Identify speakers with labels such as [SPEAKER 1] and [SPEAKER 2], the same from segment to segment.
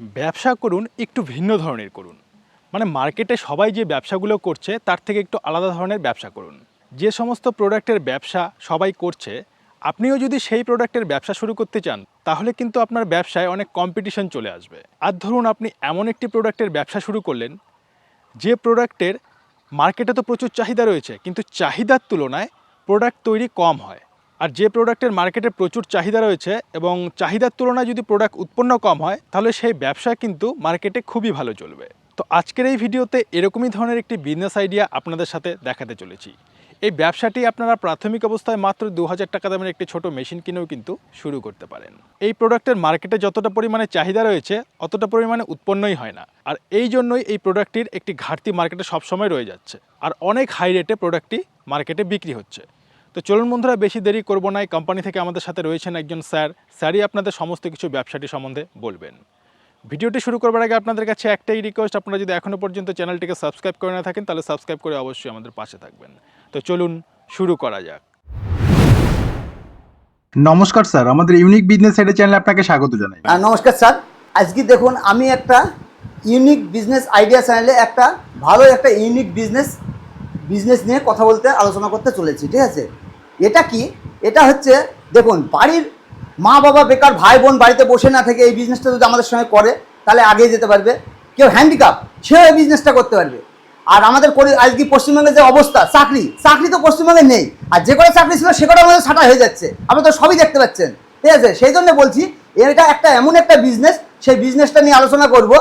[SPEAKER 1] ব্যবসা করুন, একটু ভিন্ন ধরনের করুন। মানে মার্কেটে সবাই যে ব্যবসাগুলো করছে, তার থেকে একটু আলাদা ধরনের ব্যবসা করুন। যে সমস্ত প্রোডাক্টের ব্যবসা সবাই করছে, আপনিও যদি সেই প্রোডাক্টের ব্যবসা শুরু করতে চান, তাহলে কিন্তু আপনার ব্যবসায় অনেক কম্পিটিশন চলে আসবে। আর ধরুন আপনি এমন একটি প্রোডাক্টের ব্যবসা শুরু করলেন, যে প্রোডাক্টের মার্কেটে তো প্রচুর চাহিদা রয়েছে, কিন্তু চাহিদার তুলনায় প্রোডাক্ট তৈরি কম হয়। আর যে প্রোডাক্টের মার্কেটে প্রচুর চাহিদা রয়েছে এবং চাহিদার তুলনায় যদি প্রোডাক্ট উৎপন্ন কম হয়, তাহলে সেই ব্যবসা কিন্তু মার্কেটে খুবই ভালো চলবে। তো আজকের এই ভিডিওতে এরকমই ধরনের একটি বিজনেস আইডিয়া আপনাদের সাথে দেখাতে চলেছি। এই ব্যবসাটি আপনারা প্রাথমিক অবস্থায় মাত্র দু হাজার টাকা দামের একটি ছোট মেশিন কিনেও কিন্তু শুরু করতে পারেন। এই প্রোডাক্টের মার্কেটে যতটা পরিমাণে চাহিদা রয়েছে, অতটা পরিমাণে উৎপন্নই হয় না। আর এই জন্যই এই প্রোডাক্টটির একটি ঘাটতি মার্কেটে সবসময় রয়ে যাচ্ছে। আর অনেক হাই রেটে প্রোডাক্টটি মার্কেটে বিক্রি হচ্ছে। তো চলুন বন্ধুরা বেশি দেরি করব না। এই কোম্পানি থেকে আমাদের সাথে রয়েছেন একজন স্যার। স্যারই আপনাদের সমস্ত কিছু ব্যবসাটি সম্বন্ধে বলবেন। ভিডিওটি শুরু করবার আগে আপনাদের কাছে একটাই রিকোয়েস্ট আপনারা যদি এখনও পর্যন্ত চ্যানেলটিকে সাবস্ক্রাইব করে না থাকেন তাহলে সাবস্ক্রাইব করে অবশ্যই আমাদের পাশে থাকবেন। তো চলুন শুরু করা যাক।
[SPEAKER 2] নমস্কার স্যার আমাদের ইউনিক বিজনেস সাইডের চ্যানেলে আপনাকে স্বাগত জানাই।
[SPEAKER 3] নমস্কার স্যার। আজকে দেখুন আমি একটা ইউনিক বিজনেস আইডিয়া চ্যানেলে একটা ভালো একটা ইউনিক বিজনেস বিজনেস নিয়ে কথা বলতে আলোচনা করতে চলেছি ঠিক আছে? এটা কি? এটা হচ্ছে, দেখুন, বাড়ির মা বাবা বেকার ভাই বোন বাড়িতে বসে না থেকে এই বিজনেসটা যদি আমাদের সঙ্গে করে, তাহলে আগে যেতে পারবে। কেউ হ্যান্ডিক্যাপ সেও এই বিজনেসটা করতে পারবে। আর আমাদের আজকে পশ্চিমবঙ্গের যে অবস্থা, চাকরি চাকরি তো পশ্চিমবঙ্গে নেই। আর যে কটা চাকরি ছিল, সে কটা আমাদের ছাটা হয়ে যাচ্ছে। আপনি তো সবই দেখতে পাচ্ছেন। ঠিক আছে? সেই জন্য বলছি, এটা একটা এমন একটা বিজনেস সেই বিজনেসটা নিয়ে আলোচনা করব।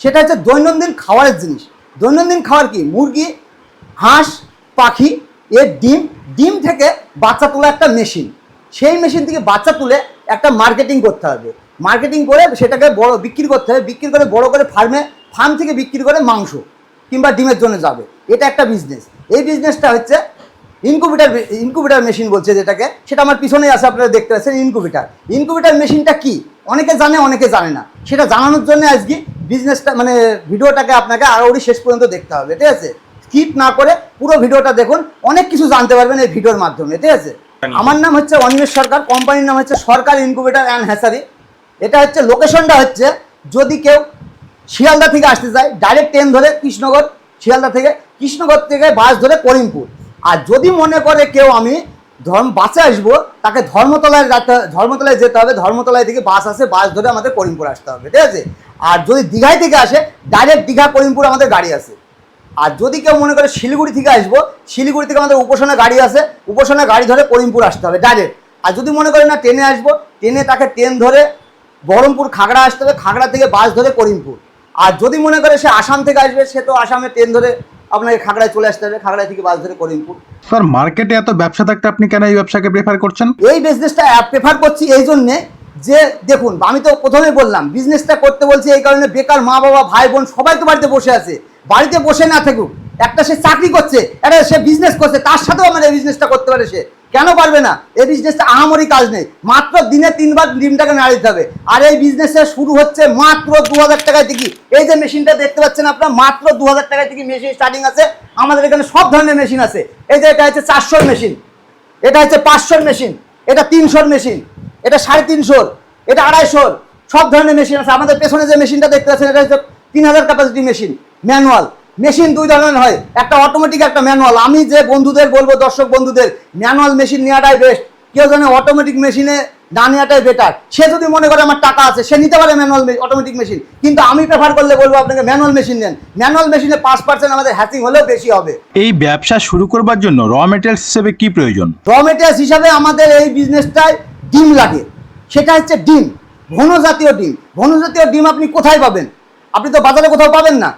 [SPEAKER 3] সেটা হচ্ছে দৈনন্দিন খাবারের জিনিস। দৈনন্দিন খাবার কি? মুরগি, হাঁস, পাখি, এর ডিম ডিম থেকে বাচ্চা তোলা একটা মেশিন। সেই মেশিন থেকে বাচ্চা তুলে একটা মার্কেটিং করতে হবে। মার্কেটিং করে সেটাকে বড় বিক্রি করতে হবে। বিক্রি করে বড় করে ফার্মে, ফার্ম থেকে বিক্রি করে মাংস কিংবা ডিমের জন্য যাবে। এটা একটা বিজনেস এই বিজনেসটা হচ্ছে ইনকুবেটার ইনকুবেটার মেশিন বলছে যেটাকে। সেটা আমার পিছনেই আছে, আপনারা দেখতে পাচ্ছেন ইনকুবেটার ইনকুবেটার মেশিনটা কি? অনেকে জানে অনেকে জানে না। সেটা জানানোর জন্য আজকে বিজনেসটা মানে ভিডিওটাকে আপনাকে আরও শেষ পর্যন্ত দেখতে হবে। ঠিক আছে? স্কিপ না করে পুরো ভিডিওটা দেখুন। অনেক কিছু জানতে পারবেন এই ভিডিওর মাধ্যমে ঠিক আছে? আমার নাম হচ্ছে অনিমেষ সরকার কোম্পানির নাম হচ্ছে সরকার ইনকুবেটার অ্যান্ড হ্যাসারি এটা হচ্ছে লোকেশনটা হচ্ছে যদি কেউ শিয়ালদা থেকে আসতে চায় ডাইরেক্ট ট্রেন ধরে কৃষ্ণগর শিয়ালদা থেকে কৃষ্ণগর থেকে বাস ধরে করিমপুর। আর যদি মনে করে কেউ আমি ধর্ম বাসে আসব তাকে ধর্মতলায় যেতে ধর্মতলায় যেতে হবে ধর্মতলায় থেকে বাস আসে বাস ধরে আমাদের করিমপুর আসতে হবে ঠিক আছে? আর যদি দীঘায় থেকে আসে ডাইরেক্ট দীঘা করিমপুর আমাদের গাড়ি আছে আর যদি কেউ মনে করে শিলিগুড়ি থেকে আসব শিলিগুড়ি থেকে আমাদের উপাসনা গাড়ি আছে উপাসনা গাড়ি ধরে করিমপুর আসতে হবে ডাইরেক্ট আর যদি মনে করে না ট্রেনে আসব ট্রেনে তাকে ট্রেন ধরে বহরমপুর খাগড়া আসতে হবে খাগড়া থেকে বাস ধরে করিমপুর। আর যদি মনে করে সে আসাম থেকে আসবে সে তো আসামে ট্রেন ধরে আপনাকে খাগড়ায় চলে আসতে হবে খাগড়া থেকে বাস ধরে করিমপুর।
[SPEAKER 2] স্যার মার্কেটে এত ব্যবসা থাকতে আপনি কেন এই ব্যবসাকে প্রেফার করছেন?
[SPEAKER 3] এই বিজনেসটা প্রেফার করছি এই জন্যে যে দেখুন আমি তো প্রথমেই বললাম বিজনেসটা করতে বলছি এই কারণে বেকার মা বাবা ভাই বোন সবাই তো বাড়িতে বসে আছে। বাড়িতে বসে না থাকুক, একটা সে চাকরি করছে, একটা সে বিজনেস করছে, তার সাথেও আমার এই বিজনেসটা করতে পারে সে। কেন পারবে না? এই বিজনেসটা আহামরি কাজ নেই। মাত্র দিনে তিনবার ডিমটাকে নাড়া দিতে হবে। আর এই বিজনেসের শুরু হচ্ছে মাত্র দু হাজার টাকায় থেকে এই যে মেশিনটা দেখতে পাচ্ছেন আপনার, মাত্র দু হাজার টাকায় থেকে মেশিন স্টার্টিং আছে। আমাদের এখানে সব ধরনের মেশিন আছে। এই যে এটা হচ্ছে চারশোর মেশিন এটা হচ্ছে পাঁচশোর মেশিন এটা তিনশোর মেশিন এটা সাড়ে তিনশোর। এটা আড়াইশোর। সব ধরনের মেশিন আছে। আমাদের পেছনে যে মেশিনটা দেখতে পাচ্ছেন, এটা হচ্ছে তিন হাজার ক্যাপাসিটি মেশিন ম্যানুয়াল মেশিন দুই ধরনের হয়। একটা অটোমেটিক একটা ম্যানুয়াল আমি যে বন্ধুদের বলব দর্শক বন্ধুদের ম্যানুয়াল মেশিন নেওয়াটাই বেস্ট কেউ জানে অটোমেটিক মেশিনে না নেওয়াটাই বেটার সে যদি মনে করে আমার টাকা আছে সে নিতে পারে ম্যানুয়াল অটোমেটিক মেশিন কিন্তু আমি প্রেফার করলে বলব আপনাকে ম্যানুয়াল মেশিন নেন। ম্যানুয়াল মেশিনে পাঁচ পার্সেন্ট আমাদের হ্যাচিং হলেও বেশি হবে।
[SPEAKER 2] এই ব্যবসা শুরু করবার জন্য র মেটেরিয়ালস হিসেবে কি প্রয়োজন?
[SPEAKER 3] র মেটেরিয়ালস হিসাবে আমাদের এই বিজনেসটায় ডিম লাগে। সেটা হচ্ছে ডিম। ঘন জাতীয় ডিম। ঘন জাতীয় ডিম আপনি কোথায় পাবেন? আপনি তো বাজারে কোথাও পাবেন না।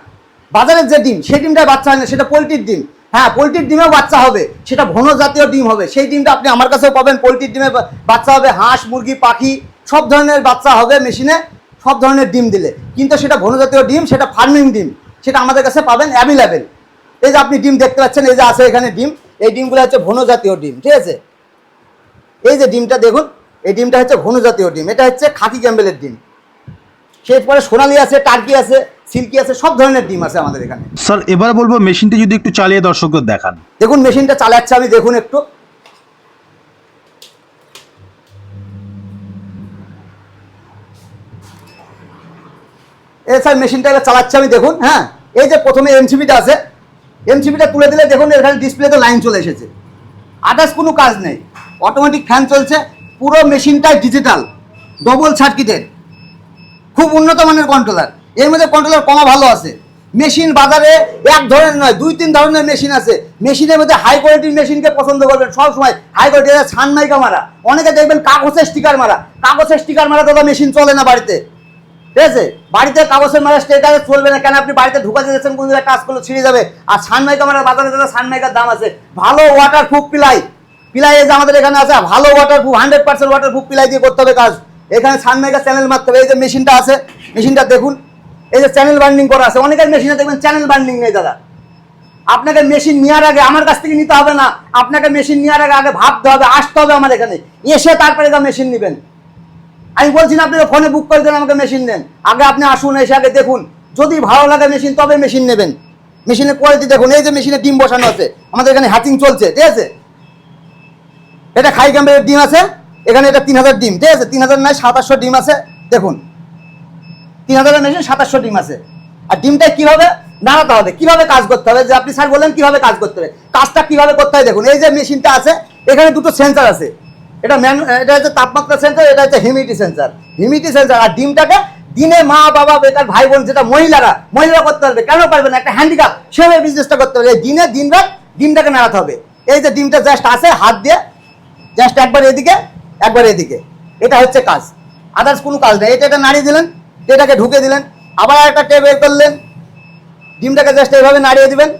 [SPEAKER 3] বাজারের যে ডিম, সেই ডিমটায় বাচ্চা হয় না, সেটা পোলট্রির ডিম। হ্যাঁ পোলট্রির ডিমেও বাচ্চা হবে, সেটা ঘন জাতীয় ডিম হবে। সেই ডিমটা আপনি আমার কাছেও পাবেন, পোলট্রির ডিমে বাচ্চা হবে, হাঁস, মুরগি, পাখি, সব ধরনের বাচ্চা হবে মেশিনে, সব ধরনের ডিম দিলে। কিন্তু সেটা ঘন জাতীয় ডিম, সেটা ফার্মিং ডিম, সেটা আমাদের কাছে পাবেন অ্যাভেলেবেল। এই যে আপনি ডিম দেখতে পাচ্ছেন, এই যে আছে এখানে ডিম, এই ডিমগুলো হচ্ছে ঘন জাতীয় ডিম, ঠিক আছে? এই যে ডিমটা দেখুন, এই ডিমটা হচ্ছে ঘন জাতীয় ডিম, এটা হচ্ছে খাকি ক্যাম্বেলের ডিম। সেরপরে সোনালি আছে টার্কি আছে সিল্কি আছে সব ধরনের ডিম আছে আমাদের এখানে।
[SPEAKER 2] স্যার এবার বলব মেশিনটি যদি একটু চালিয়ে দর্শকদের দেখান।
[SPEAKER 3] দেখুন মেশিনটা চালাচ্ছে আমি দেখুন একটু। এই স্যার মেশিনটা এবার চালাচ্ছি আমি দেখুন হ্যাঁ? এই যে প্রথমে এমসিবিটা আছে এমসিবিটা তুলে দিলে দেখুন এখানে ডিসপ্লেতে লাইন চলে এসেছে। আদার্স কোনো কাজ নেই। অটোমেটিক ফ্যান চলছে পুরো মেশিনটাই ডিজিটাল ডবল সার্কিটের খুব উন্নত মানের কন্ট্রোলার এর মধ্যে কন্ট্রোলার কমা ভালো আছে। মেশিন বাজারে এক ধরনের নয়, দুই তিন ধরনের মেশিন আছে। মেশিনের মধ্যে হাই কোয়ালিটির মেশিনকে পছন্দ করবেন। সব সময় হাই কোয়ালিটি ছানমাইকা মারা। অনেকে দেখবেন কাগজের স্টিকার মারা। কাগজের স্টিকার মারা দাদা মেশিন চলে না বাড়িতে। ঠিক আছে? বাড়িতে কাগজের মারা স্টেকারে চলবে না। কেন? আপনি বাড়িতে ঢুকাতে যাচ্ছেন, কোনো জায়গায় কাজ করলে ছিঁড়ে যাবে। আর সানমাইকা মারা বাজারে দাদা সানমাইকার দাম আছে। ভালো ওয়াটার প্রুফ পিলাই পিলাই আমাদের এখানে আছে, ভালো waterproof hundred percent waterproof পিলাই দিয়ে করতে হবে কাজ। এখানে সানমাইকা চ্যানেল মারতে হবে। এই যে মেশিনটা আছে, মেশিনটা দেখুন। এই যে চ্যানেল বান্ডিং করা আছে। অনেকের মেশিনে দেখবেন চ্যানেল বান্ডিং নেই দাদা। আপনাকে মেশিন নেওয়ার আগে আমার কাছ থেকে নিতে হবে না। আপনাকে মেশিন নেওয়ার আগে আগে ভাবতে হবে, আসতে হবে আমার এখানে। এসে তারপরে এটা মেশিন নেবেন। আমি বলছি না আপনি ফোনে বুক করে দেন, আমাকে মেশিন দেন। আগে আপনি আসুন, এসে আগে দেখুন। যদি ভালো লাগে মেশিন, তবে মেশিন নেবেন। মেশিনের কোয়ালিটি দেখুন। এই যে মেশিনে ডিম বসানো আছে, আমাদের এখানে হ্যাচিং চলছে, ঠিক আছে? এটা খাই ক্যাম্পের ডিম আছে। এখানে এটা তিন হাজার ডিম, ঠিক আছে? তিন হাজার নয়, সাতাশশো ডিম আছে। দেখুন, তিন হাজারের মেশিন সাতাশশো ডিম আছে। আর ডিমটা কীভাবে নাড়াতে হবে? কীভাবে কাজ করতে হবে? যে আপনি স্যার বললেন কীভাবে কাজ করতে হবে। কাজটা কীভাবে করতে হয়? দেখুন, এই যে মেশিনটা আছে, এখানে দুটো সেন্সার আছে। এটা ম্যান, এটা হচ্ছে তাপমাত্রা সেন্সার, এটা হচ্ছে হিউমিডিটি সেন্সার। হিউমিডিটি সেন্সার, আর ডিমটাকে দিনে মা, বাবা, বেকার, ভাই, বোন, যেটা মহিলারা মহিলারা করতে পারবে। কেন পারবে না? একটা হ্যান্ডিক্যাপ সেভাবে বিজনেসটা করতে এই দিনে দিন রাত ডিমটাকে নাড়াতে হবে। এই যে ডিমটা জাস্ট আছে, হাত দিয়ে জাস্ট একবার এদিকে একবার এদিকে। এটা হচ্ছে কাজ। আদার্স কোনো কাজ নেই। এটা এটা নাড়িয়ে দিলেন এটাকে ঢুকে দিলেন আবার একটা টে বের করলেন। ডিমটাকে জাস্ট এইভাবে নাড়িয়ে দিবেন।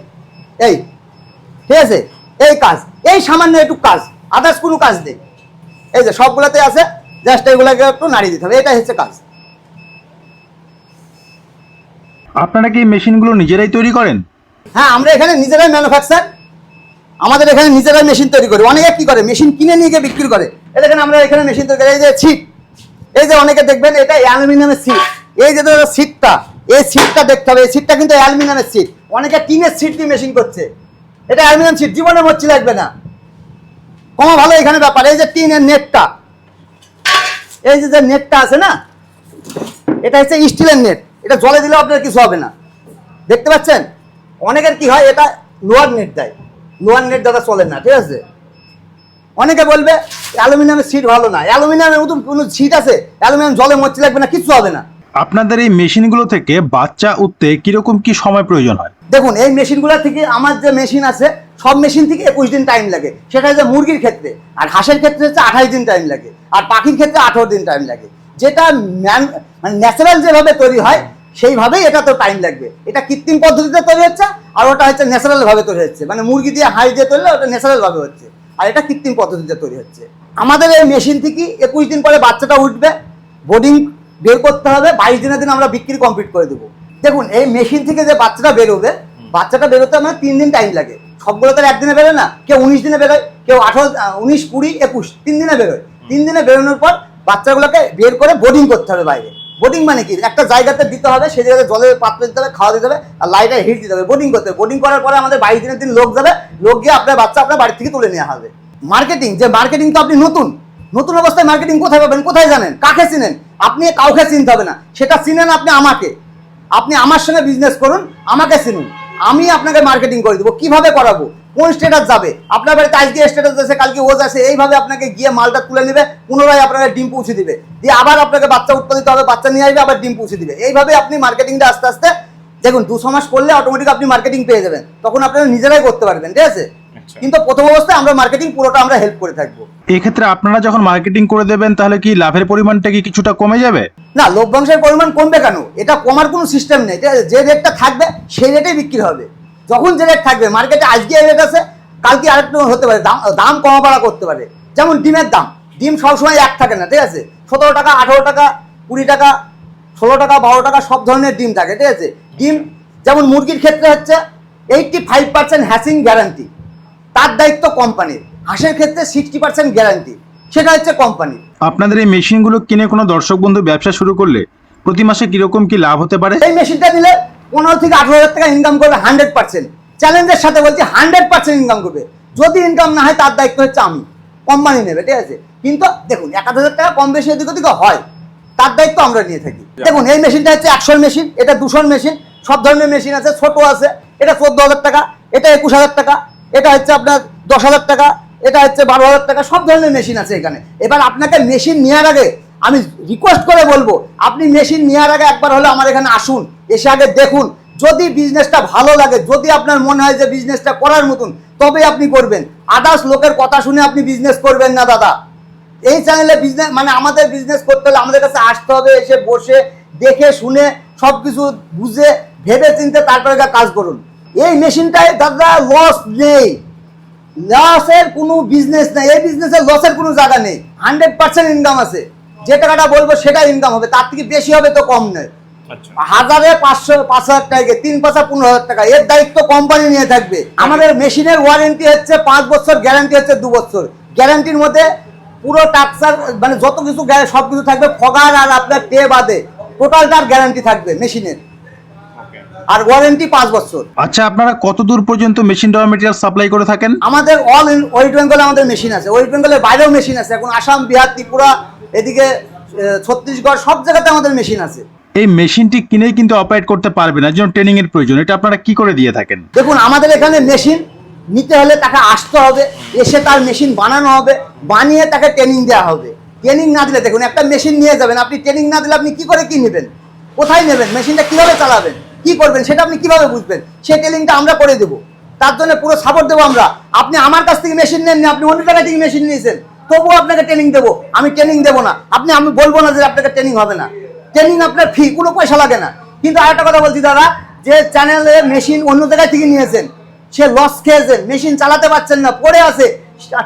[SPEAKER 3] এই ঠিক আছে? এই কাজ। এই সামান্য একটু কাজ। আদার্স কোনো কাজ নেই। এই যে সবগুলোতে আছে জাস্ট এইগুলোকে একটু নাড়িয়ে দিতে হবে। এটাই হচ্ছে কাজ।
[SPEAKER 2] আপনারা কি এই মেশিনগুলো নিজেরাই তৈরি করেন?
[SPEAKER 3] হ্যাঁ আমরা এখানে নিজেরাই ম্যানুফ্যাকচার আমাদের এখানে নিজেরাই মেশিন তৈরি করি। অনেকে কি করে? মেশিন কিনে নিয়ে গিয়ে বিক্রি করে। এটা এখানে আমরা এখানে মেশিন তৈরি এই যে ছিট এই যে অনেকে দেখবেন, এটা অ্যালুমিনিয়ামের সিট এই যে ধরো সিটটা এই সিটটা দেখতে হবে। এই সিটটা কিন্তু অ্যালুমিনিয়ামের সিট অনেকে টিনের সিট দিয়ে মেশিন করছে। এটা অ্যালুমিনিয়াম সিট জীবনে মরচি লাগবে না। কমা ভালো এখানে ব্যাপার। এই যে টিনের নেটটা, এই যে যে নেটটা আছে না, এটা হচ্ছে স্টিলের নেট। এটা জলে দিলেও আপনার কিছু হবে না। দেখতে পাচ্ছেন? অনেকের কি হয়, এটা লোয়ার নেট দেয়। লোয়ার নেট দাদা চলে না, ঠিক আছে? অনেকে বলবে অ্যালুমিনিয়ামের সিট ভালো না। অ্যালুমিনিয়ামের মতন কোনো সিট আছে অ্যালুমিনিয়াম জলে মরচি লাগবে না কিছু হবে না।
[SPEAKER 2] আপনাদের এই মেশিনগুলো থেকে বাচ্চা উঠতে কীরকম কি সময় প্রয়োজন হয়?
[SPEAKER 3] দেখুন এই মেশিনগুলো থেকে আমার যে মেশিন আছে সব মেশিন থেকে একুশ দিন টাইম লাগে। সেটা হচ্ছে মুরগির ক্ষেত্রে। আর হাঁসের ক্ষেত্রে হচ্ছে আঠাশ দিন টাইম লাগে। আর পাখির ক্ষেত্রে আঠারো দিন টাইম লাগে। যেটা ম্যান মানে ন্যাচারাল যেভাবে তৈরি হয় সেইভাবেই এটা তো টাইম লাগবে। এটা কৃত্রিম পদ্ধতিতে তৈরি হচ্ছে আর ওটা হচ্ছে ন্যাচারাল ভাবে তৈরি হচ্ছে। মানে মুরগি দিয়ে হাঁস দিয়ে তৈরি ওটা ন্যাচারাল ভাবে হচ্ছে। আর এটা কৃত্রিম পদ্ধতিতে তৈরি হচ্ছে। আমাদের এই মেশিন থেকে একুশ দিন পরে বাচ্চাটা উঠবে বোর্ডিং বের করতে হবে, বাইশ দিনের দিন আমরা বিক্রি কমপ্লিট করে দেবো। দেখুন, এই মেশিন থেকে যে বাচ্চাটা বেরোবে, বাচ্চাটা বেরোতে আমার তিন দিন টাইম লাগে। সবগুলো তো একদিনে বেরোয় না। কেউ উনিশ দিনে বেরোয়, কেউ আঠারো, উনিশ, কুড়ি, একুশ, তিন দিনে বেরোয়। তিন দিনে বেরোনোর পর বাচ্চাগুলোকে বের করে বোর্ডিং করতে হবে বাইরে। বোর্ডিং মানে কি? একটা জায়গাতে দিতে হবে, সেই জায়গাতে জলের পাত্র দিতে হবে, খাওয়া দিতে হবে, আর লাইটের, হিট দিতে হবে বোর্ডিং করতে হবে। বোর্ডিং করার পরে আমাদের বাইশ দিনের দিন লোক যাবে, লোক গিয়ে আপনার বাচ্চা আপনার বাড়ি থেকে তুলে নেওয়া হবে। মার্কেটিং যে মার্কেটিং তো আপনি নতুন নতুন অবস্থায় মার্কেটিং কোথায় পাবেন, কোথায় জানেন, কাকে চিনেন? আপনি কাউকে চিনতে হবে না, সেটা চিনেন আপনি আমাকে। আপনি আমার সঙ্গে বিজনেস করুন, আমাকে চিনুন। আমি আপনাকে মার্কেটিং করে দেবো। কীভাবে করাবো? কোন স্টেটাস যাবে? আপনার বাড়িতে আজকে স্টেটাস আছে কালকে ওজ আছে এইভাবে আপনাকে গিয়ে মালটা তুলে নেবে পুনরায় আপনাকে ডিম পৌঁছে দিবে। দিয়ে আবার আপনাকে বাচ্চা উৎপাদিত হবে বাচ্চা নিয়ে আসবে আবার ডিম পৌঁছে দিবে। এইভাবে আপনি মার্কেটিংটা আস্তে আস্তে দেখুন দুশো মাস করলে অটোমেটিক আপনি মার্কেটিং পেয়ে যাবেন। তখন আপনারা নিজেরাই করতে পারবেন ঠিক আছে?
[SPEAKER 1] আচ্ছা।
[SPEAKER 3] কিন্তু প্রথম অবস্থায় আমরা মার্কেটিং পুরোটা আমরা হেল্প করে থাকব।
[SPEAKER 2] এক্ষেত্রে আপনারা যখন মার্কেটিং করে দেবেন তাহলে কি লাভের পরিমাণটা কি কিছুটা কমে যাবে?
[SPEAKER 3] না লভ্যাংশের পরিমাণ কমবে কেন? এটা কমার কোনো সিস্টেম নেই ঠিক আছে? যে রেটটা থাকবে সেই রেটেই বিক্রি হবে। যখন যে রেট থাকবে মার্কেটে আজকে এই রেট আছে কালকে আরেকটু হতে পারে দাম দাম কমা বাড়া করতে পারে। যেমন ডিমের দাম ডিম সবসময় এক থাকে না ঠিক আছে? সতেরো টাকা আঠেরো টাকা কুড়ি টাকা ষোলো টাকা বারো টাকা সব ধরনের ডিম থাকে ঠিক আছে? ডিম যেমন মুরগির ক্ষেত্রে হচ্ছে eighty five percent hatching guarantee তার দায়িত্ব কোম্পানির হাঁসের ক্ষেত্রে সিক্সটি পার্সেন্ট গ্যারান্টি সেটা হচ্ছে কোম্পানি
[SPEAKER 2] আপনাদের এই মেশিনগুলো কিনে কোনো দর্শক বন্ধু ব্যবসা শুরু করলে প্রতি মাসে কীরকম কি লাভ হতে পারে?
[SPEAKER 3] এই মেশিনটা নিলে পনেরো থেকে আঠারো হাজার টাকা ইনকাম করবে হান্ড্রেড পার্সেন্ট চ্যালেঞ্জের সাথে বলছি হান্ড্রেড পার্সেন্ট ইনকাম করবে। যদি ইনকাম না হয় তার দায়িত্ব হচ্ছে আমি। কোম্পানি নেবে ঠিক আছে? কিন্তু দেখুন এক হাজার টাকা কম বেশি এদিক ওদিকে হয়। তার দায়িত্ব আমরা নিয়ে থাকি। দেখুন এই মেশিনটা হচ্ছে একশোর মেশিন এটা দুশোর মেশিন সব ধরনের মেশিন আছে ছোট আছে এটা চোদ্দ হাজার টাকা এটা একুশ হাজার টাকা এটা হচ্ছে আপনার দশ হাজার টাকা এটা হচ্ছে বারো হাজার টাকা সব ধরনের মেশিন আছে এখানে। এবার আপনাকে মেশিন নেওয়ার আগে আমি রিকোয়েস্ট করে বলব, আপনি মেশিন নেওয়ার আগে একবার হলে আমার এখানে আসুন, এসে আগে দেখুন। যদি বিজনেসটা ভালো লাগে, যদি আপনার মনে হয় যে বিজনেসটা করার মতন তবে আপনি করবেন। আদার্স লোকের কথা শুনে আপনি বিজনেস করবেন না, দাদা। এই চ্যানেলে বিজনেস মানে আমাদের বিজনেস করতে হলে আমাদের কাছে আসতে হবে, এসে বসে দেখে, শুনে সব কিছু বুঝে ভেবে চিনতে তারপরে কাজ করুন। এই মেশিনটায় দাদা লস নেই। লসের কোনো বিজনেস নেই। এই বিজনেসের লসের কোনো জায়গা নেই। হান্ড্রেড পার্সেন্ট ইনকাম আছে। যে টাকাটা বলব সেটা ইনকাম হবে। তার থেকে বেশি হবে তো কম নয়।
[SPEAKER 1] আচ্ছা।
[SPEAKER 3] হাজারে পাঁচশো পাঁচ হাজার টাকা তিন পাঁচা পনেরো হাজার টাকা। এর দায়িত্ব কোম্পানি নিয়ে থাকবে। আমাদের মেশিনের ওয়ারেন্টি হচ্ছে পাঁচ বছর গ্যারান্টি হচ্ছে দু বছর। গ্যারান্টির মধ্যে পুরো টাকসার মানে যত কিছু সব কিছু থাকবে। ফগার আর আপনার টে বাদে টোটালটার গ্যারান্টি থাকবে মেশিনের আর ওয়ারেন্টি পাঁচ বছর।
[SPEAKER 2] আচ্ছা আপনারা কত দূর পর্যন্ত মেশিন র মেটেরিয়াল সাপ্লাই করে থাকেন?
[SPEAKER 3] আমাদের অল ওয়েস্ট বেঙ্গলে আমাদের মেশিন আছে। ওয়েস্ট বেঙ্গলের বাইরেও মেশিন আছে। এখন আসাম বিহার ত্রিপুরা এদিকে ছত্তিশগড় সব জায়গাতে আমাদের মেশিন আছে।
[SPEAKER 2] এই মেশিনটি কিনেই কিন্তু অপারেট করতে পারবে না জন্য ট্রেনিং এর প্রয়োজন। এটা আপনারা কি করে দিয়ে থাকেন?
[SPEAKER 3] দেখুন আমাদের এখানে মেশিন নিতে হলে তাকে আসতে হবে এসে তার মেশিন বানানো হবে বানিয়ে তাকে ট্রেনিং দেওয়া হবে। ট্রেনিং না দিলে দেখুন একটা মেশিন নিয়ে যাবেন আপনি ট্রেনিং না দিলে আপনি কি করে কি নেবেন? কোথায় নেবেন? মেশিনটা কীভাবে চালাবেন? কি করবেন সেটা আপনি কীভাবে বুঝবেন? সেই ট্রেনিংটা আমরা করে দেবো। তার জন্য পুরো সাপোর্ট দেবো আমরা। আপনি আমার কাছ থেকে মেশিন নেননি, আপনি অন্য জায়গা থেকে মেশিন নিয়েছেন। তবুও আপনাকে ট্রেনিং দেবো। আমি ট্রেনিং দেবো না। আপনি, আমি বলব না যে আপনাকে ট্রেনিং হবে না। ট্রেনিং আপনার ফি কোনো পয়সা লাগে না। কিন্তু আরেকটা কথা বলছি, দাদা, যে চ্যানেলে মেশিন অন্য জায়গায় থেকে নিয়েছেন, সে লস খেয়েছেন মেশিন চালাতে পারছেন না, পড়ে আছে।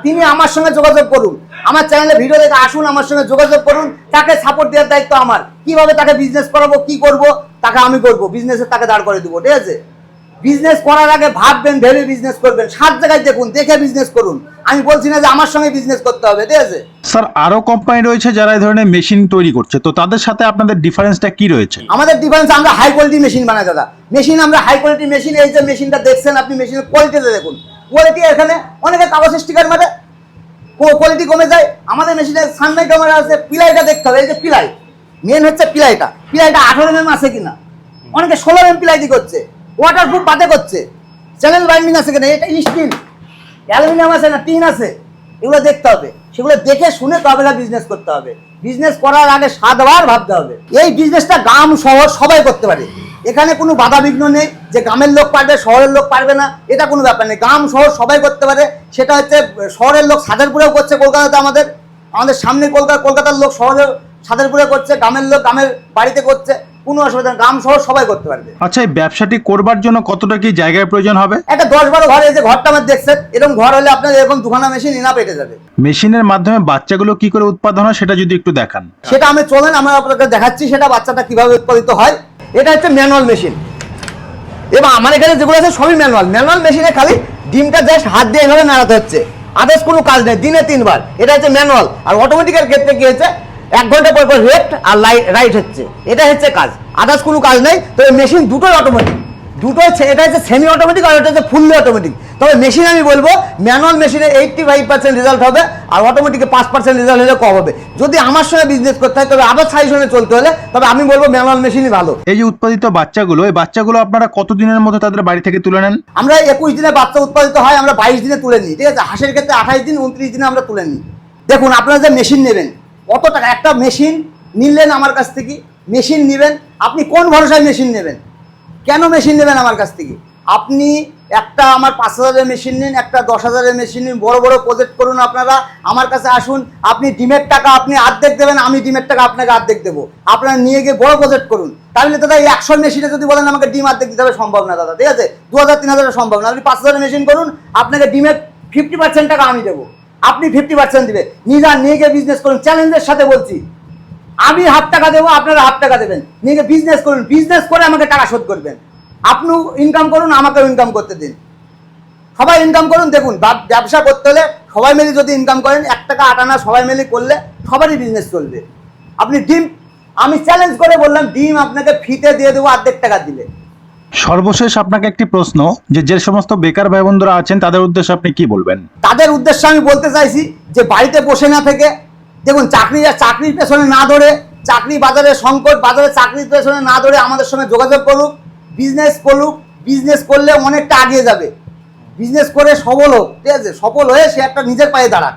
[SPEAKER 3] তিনি আমার সঙ্গে যোগাযোগ করুন। আমার চ্যানেলে ভিডিও দেখে আসুন, আমার সঙ্গে যোগাযোগ করুন। তাকে সাপোর্ট দেওয়ার দায়িত্ব আমার। কীভাবে তাকে বিজনেস করাবো, কি করব তাকে আমি করব বিজনেসে তাকে দাঁড় করে দেবো ঠিক আছে? বিজনেস করার আগে ভাববেন ভেবে বিজনেস করবেন সাত জায়গায় দেখুন দেখে বিজনেস করুন। আমি বলছি না যে আমার সঙ্গে বিজনেস করতে হবে ঠিক আছে?
[SPEAKER 2] স্যার আরও কোম্পানি রয়েছে যারা এই ধরনের মেশিন তৈরি করছে তো তাদের সাথে আপনাদের ডিফারেন্সটা কি রয়েছে?
[SPEAKER 3] আমাদের ডিফারেন্স আমরা হাই কোয়ালিটি মেশিন বানাই দাদা। মেশিন আমরা হাই কোয়ালিটি মেশিন এই যে মেশিনটা দেখছেন আপনি মেশিনের কোয়ালিটিতে দেখুন। কোয়ালিটি এখানে অনেকে কাগজ স্টিকার মারে কোয়ালিটি কমে যায়। আমাদের মেশিনে সানলাইট ক্যামেরা আছে পিলাইটা দেখতে হবে এই যে পিলাই মেন হচ্ছে পিলাইটা পিলাইটা আঠারো এম আছে কিনা? অনেকে ষোলো এম পিলাই দিয়ে করছে। ওয়াটার প্রুফ বাদে করছে। চ্যানেল বাইন্ডিং আছে কিনা? এটা স্টিল অ্যালুমিনিয়াম আছে না? টিন আছে। এগুলো দেখতে হবে। সেগুলো দেখে শুনে তবে না বিজনেস করতে হবে। বিজনেস করার আগে সাতবার ভাবতে হবে। এই বিজনেসটা গ্রাম শহর সবাই করতে পারে। এখানে কোনো বাধা বিঘ্ন নেই যে গ্রামের লোক পারবে শহরের লোক পারবে না। এটা কোনো ব্যাপার নেই। গ্রাম শহর সবাই করতে পারে। সেটা হচ্ছে শহরের লোক সাদেরপুরেও করছে কলকাতাতে আমাদের। আমাদের সামনে কলকাতা কলকাতার লোক শহরে সাদেরপুরে করছে গ্রামের লোক গ্রামের বাড়িতে করছে কোনো অসুবিধা নেই গ্রাম শহর সবাই করতে পারবে।
[SPEAKER 2] আচ্ছা এই ব্যবসাটি করবার জন্য কতটা কি জায়গার প্রয়োজন হবে?
[SPEAKER 3] একটা দশ বারো ঘরে যে ঘরটা আমার দেখছেন এরকম ঘর হলে আপনার এরকম দুখানা মেশিন ইনা পেটে যাবে।
[SPEAKER 2] মেশিনের মাধ্যমে বাচ্চাগুলো কি করে উৎপাদন হয় সেটা যদি একটু দেখান।
[SPEAKER 3] সেটা আমি চলেন আমরা আপনাকে দেখাচ্ছি সেটা বাচ্চাটা কীভাবে উৎপাদিত হয়। এটা হচ্ছে ম্যানুয়াল মেশিন এবং আমার এখানে যেগুলো আছে সবই ম্যানুয়াল ম্যানুয়াল মেশিনে খালি ডিমটা জাস্ট হাত দিয়ে এভাবে নাড়াতে হচ্ছে। আদার্স কোনো কাজ নেই দিনে তিনবার। এটা হচ্ছে ম্যানুয়াল আর অটোমেটিকের ক্ষেত্রে কি হচ্ছে এক ঘণ্টা পর পর লেফট আর রাইট হচ্ছে। এটা হচ্ছে কাজ। আদার্স কোনো কাজ নেই তবে মেশিন দুটোই অটোমেটিক দুটো এটা হচ্ছে সেমি অটোমেটিক আর এটা হচ্ছে ফুললি অটোমেটিক তবে মেশিন আমি বলব ম্যানুয়াল মেশিনে এইটটি ফাইভ পার্সেন্ট রেজাল্ট হবে আর অটোমেটিকে পাঁচ পার্সেন্ট রেজাল্ট হলে কম হবে। যদি আমার সঙ্গে বিজনেস করতে হয় তবে আবার সাজেশনে চলতে হলে তবে আমি বলব ম্যানুয়াল মেশিনই ভালো।
[SPEAKER 2] এই যে উৎপাদিত বাচ্চাগুলো এই বাচ্চাগুলো আপনারা কতদিনের মধ্যে তাদের বাড়ি থেকে তুলে নেন?
[SPEAKER 3] আমরা একুশ দিনে বাচ্চা উৎপাদিত হয় আমরা বাইশ দিনে তুলে নিই। ঠিক আছে? হাঁসের ক্ষেত্রে আঠাশ দিন উনত্রিশ দিনে আমরা তুলে নিই। দেখুন আপনারা যে মেশিন নেবেন কত টাকা? একটা মেশিন নিলেন আমার কাছ থেকে মেশিন নেবেন। আপনি কোন ভরসায় মেশিন নেবেন? কেন মেশিন নেবেন আমার কাছ থেকে? আপনি একটা আমার পাঁচ হাজারের মেশিন নিন, একটা দশ হাজারের মেশিন নিন, বড় বড় প্রজেক্ট করুন আপনারা, আমার কাছে আসুন। আপনি ডিমের টাকা আপনি অর্ধেক দেবেন, আমি ডিমের টাকা আপনাকে অর্ধেক দেবো। আপনারা নিয়ে গিয়ে বড় প্রজেক্ট করুন। তাহলে দাদা এই একশো মেশিনে যদি বলেন আমাকে ডিম অর্ধেক দিতে হবে, সম্ভব না দাদা, ঠিক আছে? দু হাজার, তিন হাজার সম্ভব না। আপনি পাঁচ হাজারের মেশিন করুন, আপনাকে ডিমের ফিফটি পার্সেন্ট টাকা আমি দেবো। আপনি ফিফটি পার্সেন্ট দিবে নিজা নিয়ে গিয়ে বিজনেস করুন। চ্যালেঞ্জের সাথে বলছি। আমি হাফ টাকা দেবো, আপনারা হাফ টাকা দেবেন। নিজে বিজনেস করুন। বিজনেস করে আমাকে টাকা শোধ করবেন। আপনিও ইনকাম করুন, আমাকেও ইনকাম করতে দিন। সবাই ইনকাম করুন, দেখুন ব্যবসা করতে হলে সবাই মিলে যদি ইনকাম করেন, এক টাকা, আট আনা সবাই মিলে করলে সবারই বিজনেস চলবে। আপনি ডিম আমি চ্যালেঞ্জ করে বললাম, ডিম আপনাকে ফিতে দিয়ে দেবো, অর্ধেক টাকা দিলে।
[SPEAKER 2] সর্বশেষ আপনাকে একটি প্রশ্ন, যে যে সমস্ত বেকার ভাই বন্ধুরা আছেন, তাদের উদ্দেশ্যে আপনি কি বলবেন?
[SPEAKER 3] তাদের উদ্দেশ্যে আমি বলতে চাইছি যে বাড়িতে বসে না থেকে, দেখুন, চাকরি চাকরির পেছনে না ধরে, চাকরি বাজারে সংকট, বাজারে চাকরির পেছনে না ধরে আমাদের সঙ্গে যোগাযোগ করুক বিজনেস করুক বিজনেস করলে অনেকটা আগিয়ে যাবে। বিজনেস করে সফল হোক, ঠিক আছে? সফল হয়ে সে একটা নিজের পায়ে দাঁড়াক।